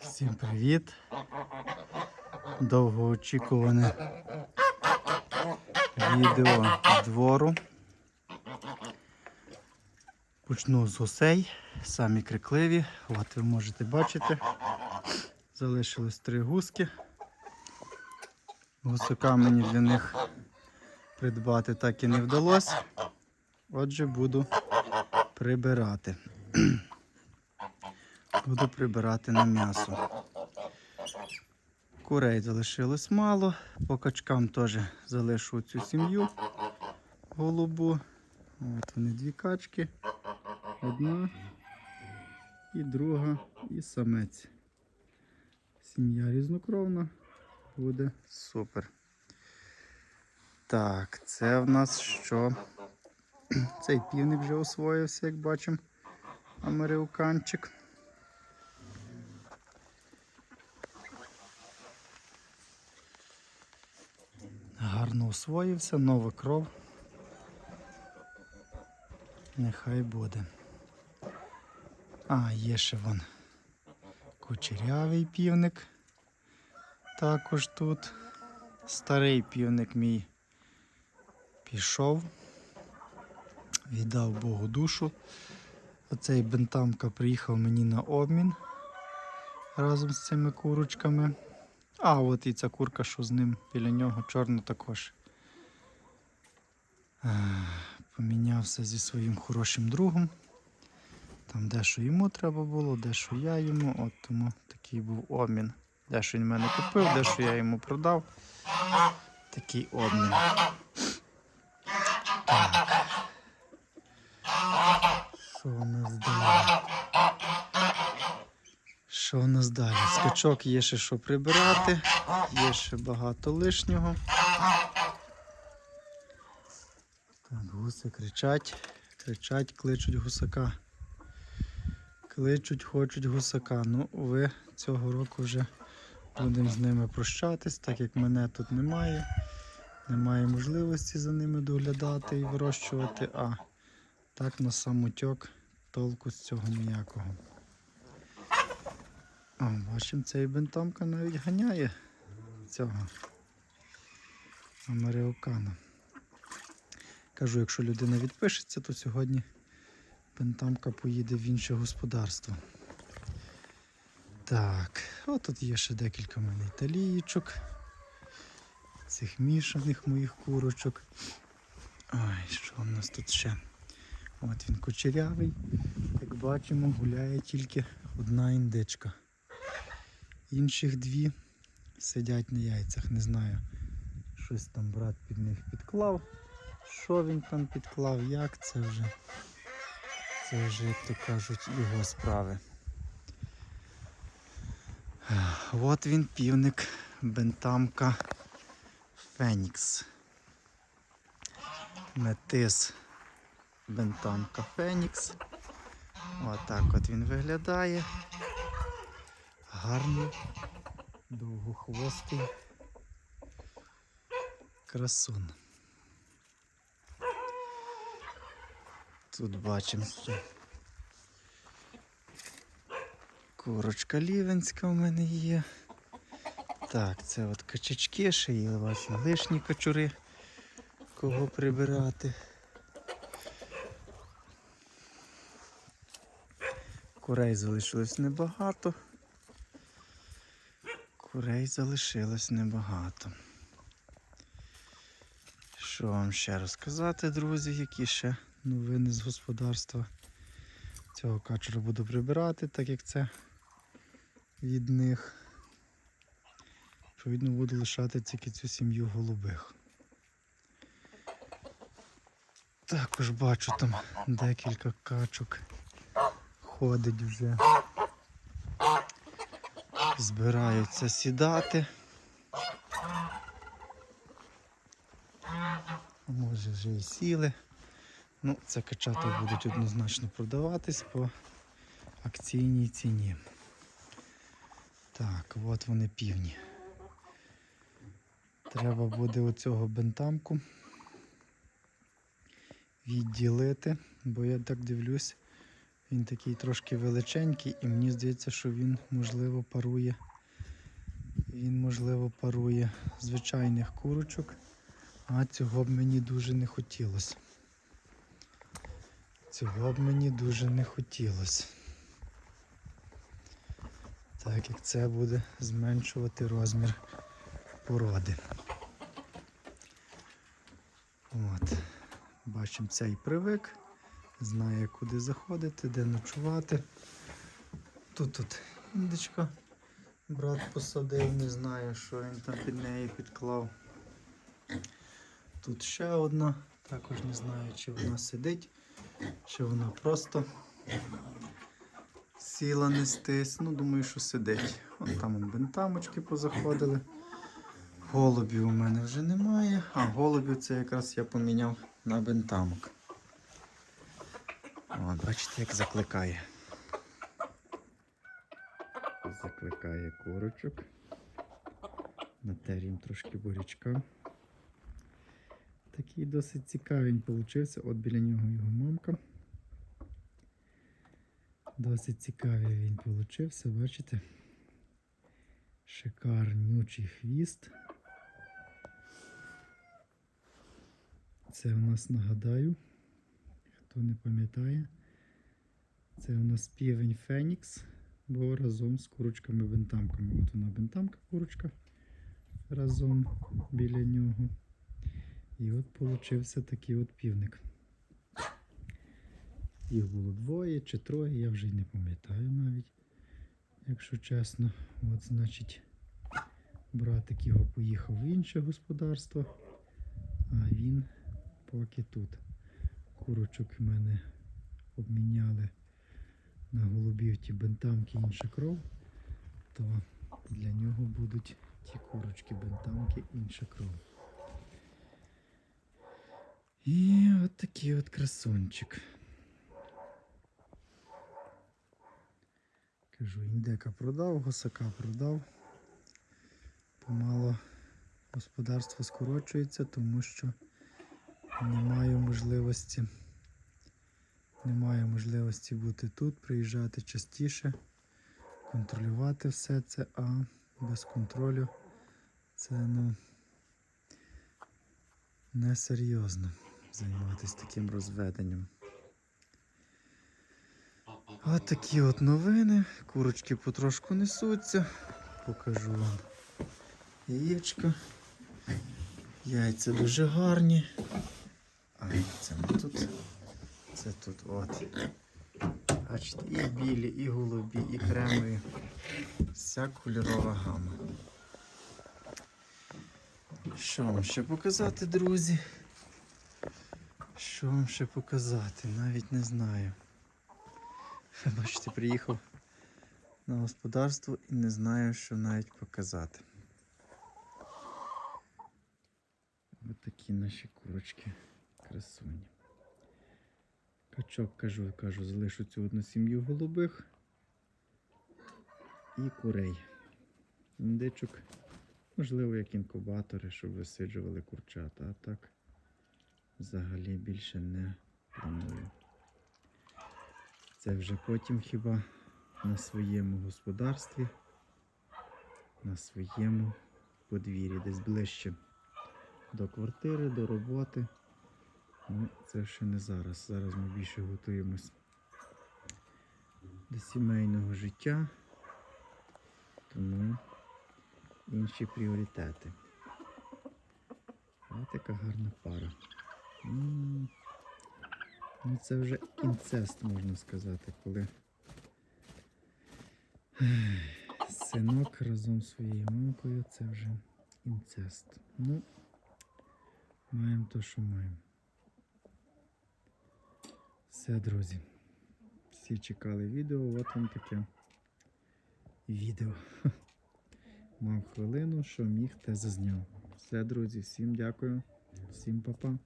Всім привіт! Довгоочікуване відео двору. Почну з гусей, самі крикливі. От ви можете бачити. Залишилось три гуски. Гусака мені для них придбати так і не вдалося. Отже, буду прибирати. Буду прибирати на м'ясо. Курей залишилось мало, по качкам теж залишу цю сім'ю голубу. От вони дві качки. Одна і друга, і самець. Сім'я різнокровна, буде супер. Так, це в нас що? Цей півник вже освоївся, як бачимо, американчик. Гарно освоївся, нова кров. Нехай буде. А, є ще вон кучерявий півник. Також тут. Старий півник мій пішов. Віддав Богу душу. Оцей бентамка приїхав мені на обмін разом з цими курочками. А, от і ця курка, що з ним біля нього, чорна також. Е, Помінявся зі своїм хорошим другом. Там дещо йому треба було, дещо я йому. От тому такий був обмін. Дещо він мене купив, дещо я йому продав. Такий обмін. Так. Що у нас далі? Що у нас далі? Скачок є ще що прибирати, є ще багато лишнього. Так, гуси кричать, кричать, кличуть гусака. Кличуть, хочуть гусака. Ну, ви цього року вже будемо з ними прощатись, так як мене тут немає. Немає можливості за ними доглядати і вирощувати, а так на самотьок толку з цього ніякого. О, бачимо, цей бентамка навіть ганяє цього американа. Кажу, якщо людина відпишеться, то сьогодні бентамка поїде в інше господарство. Так, от тут є ще декілька в мене італієчок. Цих мішаних моїх курочок. Ой, що в нас тут ще? От він кучерявий. Як бачимо, гуляє тільки одна індичка. Інших дві сидять на яйцях, не знаю. Щось там брат під них підклав. Що він там підклав, як це вже? Це вже, як то кажуть, його справи. От він півник бентамка Фенікс. Метис бентамка Фенікс. Отак от він виглядає. Гарний, довгохвостий красун. Тут бачимо ще курочка лівенська в мене є. Так, це от качачки, ще є ваші лишні качури, кого прибирати. Курей залишилось небагато. Курей залишилось небагато. Що вам ще розказати, друзі, які ще новини з господарства? Цього качура буду прибирати, так як це від них. Відповідно, буду лишати тільки цю сім'ю голубих. Також бачу там декілька качок ходить вже. Збираються сідати. Може вже і сіли. Ну, це качата будуть однозначно продаватись по акційній ціні. Так, от вони півні. Треба буде оцього бентамку відділити, бо я так дивлюсь, Він такий трошки величенький, і мені здається, що він, можливо, парує. Він, можливо, парує звичайних курочок, а цього б мені дуже не хотілося. Цього б мені дуже не хотілося. Так як це буде зменшувати розмір породи. От. Бачимо, цей привик, знає, куди заходити, де ночувати. Тут тут індичка. Брат посадив, не знаю, що він там під неї підклав. Тут ще одна, також не знаю, чи вона сидить, чи вона просто сіла нестись. Ну, думаю, що сидить. Вон там бентамочки позаходили. Голубів у мене вже немає. А, голубів це якраз я поміняв на бентамок. От, бачите, як закликає. Закликає курочок. Натер їм трошки бурячка. Такий досить цікавий получився. От біля нього його мамка. Досить цікавий він получився, бачите? Шикарнючий хвіст. Це у нас нагадаю, хто не пам'ятає, це у нас півень Фенікс, бо разом з курочками бентамками. От вона бентамка курочка разом біля нього. І от получився такий от півник. Їх було двоє чи троє, я вже й не пам'ятаю навіть, якщо чесно. От, значить, братик його поїхав в інше господарство, а він поки тут. Курочок в мене обміняли на голубів ті бентамки інша кров, то для нього будуть ті курочки бентамки інша кров. І от такий от красончик. Кажу, індека продав, гусака продав. Помало господарство скорочується, тому що немає можливості. Немає можливості бути тут, приїжджати частіше, контролювати все це, а без контролю це ну несерйозно займатися таким розведенням. От такі от новини. Курочки потрошку несуться. Покажу вам яєчко. Яйця дуже гарні. А це не тут. Це тут от. Бачите, і білі, і голубі, і кремові. Вся кольорова гама. Що вам ще показати, друзі? Що вам ще показати? Навіть не знаю. Бачите, приїхав на господарство і не знаю, що навіть показати. Ось такі наші курочки красуні. Качок кажу, кажу, залишу цю одну сім'ю голубих і курей. Індичок, можливо, як інкубатори, щоб висиджували курчата, а так взагалі більше не планую. Це вже потім хіба на своєму господарстві, на своєму подвір'ї, десь ближче до квартири, до роботи. Ну, це ще не зараз. Зараз ми більше готуємось до сімейного життя, тому інші пріоритети. Ось така гарна пара. Ну, це вже інцест, можна сказати, коли синок разом зі своєю мамкою це вже інцест. Ну, маємо то, що маємо. Все, друзі. Всі чекали відео, от вам таке відео. Мав хвилину, що міг, те зазняв. Все, друзі, всім дякую, всім па-па.